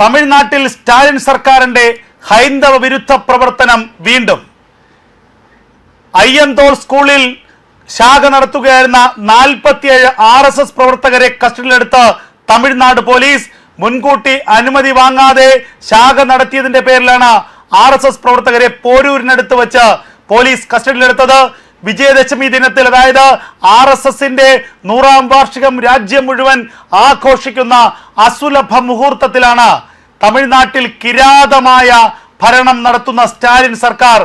തമിഴ്നാട്ടിൽ സ്റ്റാലിൻ സർക്കാരിന്റെ ഹൈന്ദവ വിരുദ്ധ പ്രവർത്തനം വീണ്ടും. അയ്യന്തോൾ സ്കൂളിൽ ശാഖ നടത്തുകയായിരുന്ന നാൽപ്പത്തിയേഴ് ആർ എസ് എസ് പ്രവർത്തകരെ കസ്റ്റഡിയിലെടുത്ത് തമിഴ്നാട് പോലീസ് മുൻകൂട്ടി അനുമതി വാങ്ങാതെ ശാഖ നടത്തിയതിന്റെ പേരിലാണ് ആർ എസ് എസ് പ്രവർത്തകരെ പോരൂരിനടുത്ത് വെച്ച് പോലീസ് കസ്റ്റഡിയിലെടുത്തത്. വിജയദശമി ദിനത്തിൽ അതായത് ആർ എസ് എസിന്റെ നൂറാം വാർഷികം രാജ്യം മുഴുവൻ ആഘോഷിക്കുന്ന അസുലഭ മുഹൂർത്തത്തിലാണ് തമിഴ്നാട്ടിൽ കിരാതമായ ഭരണം നടത്തുന്ന സ്റ്റാലിൻ സർക്കാർ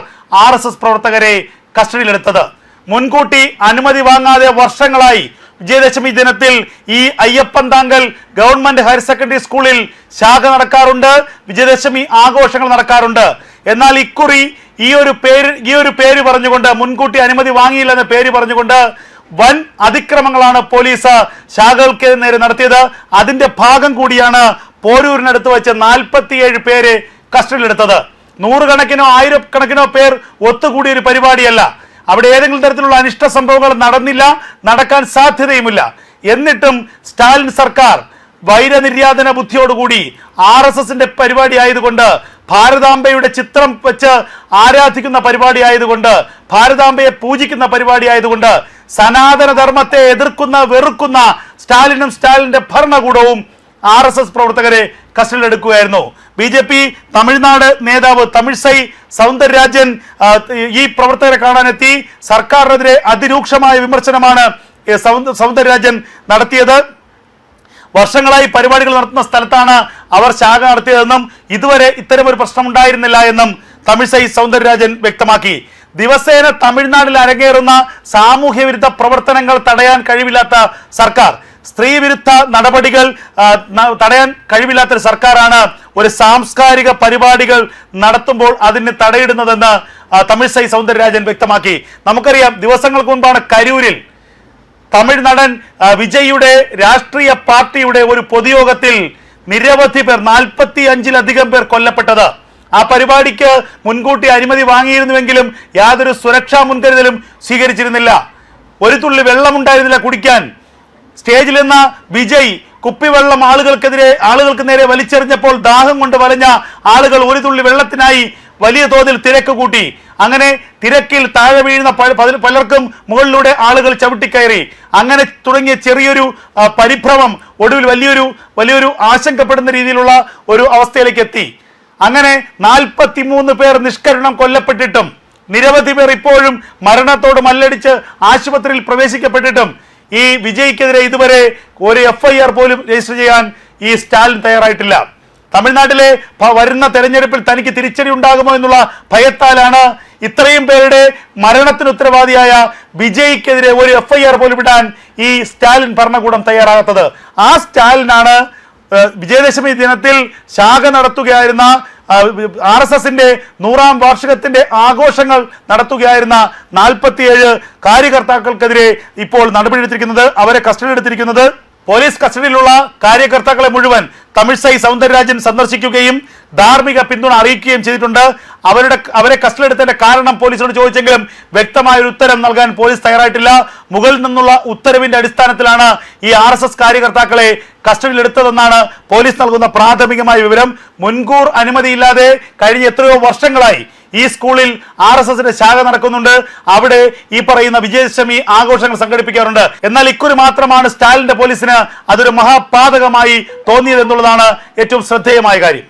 ആർ എസ് എസ് പ്രവർത്തകരെ കസ്റ്റഡിയിലെടുത്തത്. മുൻകൂട്ടി അനുമതി വാങ്ങാതെ വർഷങ്ങളായി വിജയദശമി ദിനത്തിൽ ഈ അയ്യപ്പൻ താങ്കൽ ഗവൺമെന്റ് ഹയർ സെക്കൻഡറി സ്കൂളിൽ ശാഖ നടക്കാറുണ്ട് വിജയദശമി ആഘോഷങ്ങൾ നടക്കാറുണ്ട്. എന്നാൽ ഇക്കുറി ഈ ഒരു പേര് ഈ ഒരു പേര് പറഞ്ഞുകൊണ്ട് മുൻകൂട്ടി അനുമതി വാങ്ങിയില്ലെന്ന പേര് പറഞ്ഞുകൊണ്ട് വൻ അതിക്രമങ്ങളാണ് പോലീസ് ശാഖകൾക്ക് നേരെ നടത്തിയത്. അതിന്റെ ഭാഗം കൂടിയാണ് പോരൂരിനടുത്ത് വെച്ച് നാൽപ്പത്തിയേഴ് പേര് കസ്റ്റഡിയിലെടുത്തത്. നൂറുകണക്കിനോ ആയിരക്കണക്കിനോ പേർ ഒത്തുകൂടിയ ഒരു പരിപാടിയല്ല. അവിടെ ഏതെങ്കിലും തരത്തിലുള്ള അനിഷ്ട സംഭവങ്ങൾ നടന്നില്ല നടക്കാൻ സാധ്യതയുമില്ല. എന്നിട്ടും സ്റ്റാലിൻ സർക്കാർ വൈരനിര്യാതന ബുദ്ധിയോടുകൂടി ആർ എസ് എസിന്റെ പരിപാടി ആയതുകൊണ്ട് ഭാരതാംബയുടെ ചിത്രം വെച്ച് ആരാധിക്കുന്ന പരിപാടി ആയതുകൊണ്ട് ഭാരതാംബയെ പൂജിക്കുന്ന പരിപാടി ആയതുകൊണ്ട് സനാതനധർമ്മത്തെ എതിർക്കുന്ന വെറുക്കുന്ന സ്റ്റാലിനും സ്റ്റാലിന്റെ ഭരണകൂടവും ആർ എസ് എസ് പ്രവർത്തകരെ കസ്റ്റഡിയിലെടുക്കുകയായിരുന്നു. ബി ജെ പി തമിഴ്നാട് നേതാവ് തമിഴ്സൈ സൗന്ദരരാജൻ ഈ പ്രവർത്തകരെ കാണാനെത്തി. സർക്കാരിനെതിരെ അതിരൂക്ഷമായ വിമർശനമാണ് സൗന്ദരരാജൻ നടത്തിയത്. വർഷങ്ങളായി പരിപാടികൾ നടത്തുന്ന സ്ഥലത്താണ് അവർ ശാഖ നടത്തിയതെന്നും ഇതുവരെ ഇത്തരം ഒരു പ്രശ്നം ഉണ്ടായിരുന്നില്ല എന്നും തമിഴ്സൈ സൗന്ദരരാജൻ വ്യക്തമാക്കി. ദിവസേന തമിഴ്നാട്ടിൽ അരങ്ങേറുന്ന സാമൂഹ്യ വിരുദ്ധ പ്രവർത്തനങ്ങൾ തടയാൻ കഴിവില്ലാത്ത സർക്കാർ. സ്ത്രീ വിരുദ്ധ നടപടികൾ തടയാൻ കഴിവില്ലാത്ത ഒരു സർക്കാരാണ് ഒരു സാംസ്കാരിക പരിപാടികൾ നടത്തുമ്പോൾ അതിന് തടയിടുന്നതെന്ന് തമിഴ്സൈ സൗന്ദരരാജൻ വ്യക്തമാക്കി. നമുക്കറിയാം ദിവസങ്ങൾക്ക് മുൻപാണ് കരൂരിൽ തമിഴ് നടൻ വിജയുടെ രാഷ്ട്രീയ പാർട്ടിയുടെ ഒരു പൊതുയോഗത്തിൽ നിരവധി പേർ നാൽപ്പത്തി അഞ്ചിലധികം പേർ കൊല്ലപ്പെട്ടത്. ആ പരിപാടിക്ക് മുൻകൂട്ടി അനുമതി വാങ്ങിയിരുന്നുവെങ്കിലും യാതൊരു സുരക്ഷാ മുൻകരുതലും സ്വീകരിച്ചിരുന്നില്ല. ഒരു തുള്ളി വെള്ളമുണ്ടായിരുന്നില്ല കുടിക്കാൻ. സ്റ്റേജിൽ നിന്ന് വിജയ് കുപ്പിവെള്ളം ആളുകൾക്കെതിരെ ആളുകൾക്ക് നേരെ വലിച്ചെറിഞ്ഞപ്പോൾ ദാഹം കൊണ്ട് വലഞ്ഞ ആളുകൾ ഒരു തുള്ളി വെള്ളത്തിനായി വലിയ തോതിൽ തിരക്ക് കൂട്ടി. അങ്ങനെ തിരക്കിൽ താഴെ വീഴുന്ന പല- പല- പലർക്കും മുകളിലൂടെ ആളുകൾ ചവിട്ടിക്കയറി അങ്ങനെ തുടങ്ങിയ ചെറിയൊരു പരിഭ്രമം ഒടുവിൽ വലിയൊരു വലിയൊരു ആശങ്കപ്പെടുന്ന രീതിയിലുള്ള ഒരു അവസ്ഥയിലേക്ക് എത്തി. അങ്ങനെ നാൽപ്പത്തിമൂന്ന് പേർ നിഷ്കരണം കൊല്ലപ്പെട്ടിട്ടും നിരവധി പേർ ഇപ്പോഴും മരണത്തോട് മല്ലടിച്ച് ആശുപത്രിയിൽ പ്രവേശിക്കപ്പെട്ടിട്ടും ഈ വിജയ്ക്കെതിരെ ഇതുവരെ ഒരു എഫ് പോലും രജിസ്റ്റർ ചെയ്യാൻ ഈ സ്റ്റാലിൻ തയ്യാറായിട്ടില്ല. തമിഴ്നാട്ടിലെ വരുന്ന തെരഞ്ഞെടുപ്പിൽ തനിക്ക് തിരിച്ചടി ഉണ്ടാകുമോ എന്നുള്ള ഭയത്താലാണ് ഇത്രയും പേരുടെ മരണത്തിന് ഉത്തരവാദിയായ വിജയ്ക്കെതിരെ ഒരു എഫ് ഐ ആർ പോലും ഇടാൻ ഈ സ്റ്റാലിൻ ഭരണകൂടം തയ്യാറാകാത്തത്. ആ സ്റ്റാലിനാണ് വിജയദശമി ദിനത്തിൽ ശാഖ നടത്തുകയായിരുന്ന ആർ എസ് എസിന്റെ നൂറാം വാർഷികത്തിന്റെ ആഘോഷങ്ങൾ നടത്തുകയായിരുന്ന നാൽപ്പത്തിയേഴ് കാര്യകർത്താക്കൾക്കെതിരെ ഇപ്പോൾ നടപടിയെടുത്തിരിക്കുന്നത് അവരെ കസ്റ്റഡി എടുത്തിരിക്കുന്നത് പോലീസ് കസ്റ്റഡിയിലുള്ള കാര്യകർത്താക്കളെ മുഴുവൻ തമിഴ്സൈ സൗന്ദരരാജൻ സന്ദർശിക്കുകയും ധാർമ്മിക പിന്തുണ അറിയിക്കുകയും ചെയ്തിട്ടുണ്ട്. അവരുടെ അവരെ കസ്റ്റഡി എടുത്തതിന്റെ കാരണം പോലീസിനോട് ചോദിച്ചെങ്കിലും വ്യക്തമായ ഒരു ഉത്തരം നൽകാൻ പോലീസ് തയ്യാറായിട്ടില്ല. മുകളിൽ നിന്നുള്ള ഉത്തരവിന്റെ അടിസ്ഥാനത്തിലാണ് ഈ ആർ എസ് എസ് കാര്യകർത്താക്കളെ കസ്റ്റഡിയിലെടുത്തതെന്നാണ് പോലീസ് നൽകുന്ന പ്രാഥമികമായ വിവരം. മുൻകൂർ അനുമതിയില്ലാതെ കഴിഞ്ഞ എത്രയോ വർഷങ്ങളായി ഈ സ്കൂളിൽ ആർ എസ് എസിന്റെ ശാഖ നടക്കുന്നുണ്ട്. അവിടെ ഈ പറയുന്ന വിജയദശമി ആഘോഷങ്ങൾ സംഘടിപ്പിക്കാറുണ്ട്. എന്നാൽ ഇക്കുറി മാത്രമാണ് സ്റ്റാലിന്റെ പോലീസിന് അതൊരു മഹാപാതകമായി തോന്നിയത് എന്നുള്ളതാണ് ഏറ്റവും ശ്രദ്ധേയമായ കാര്യം.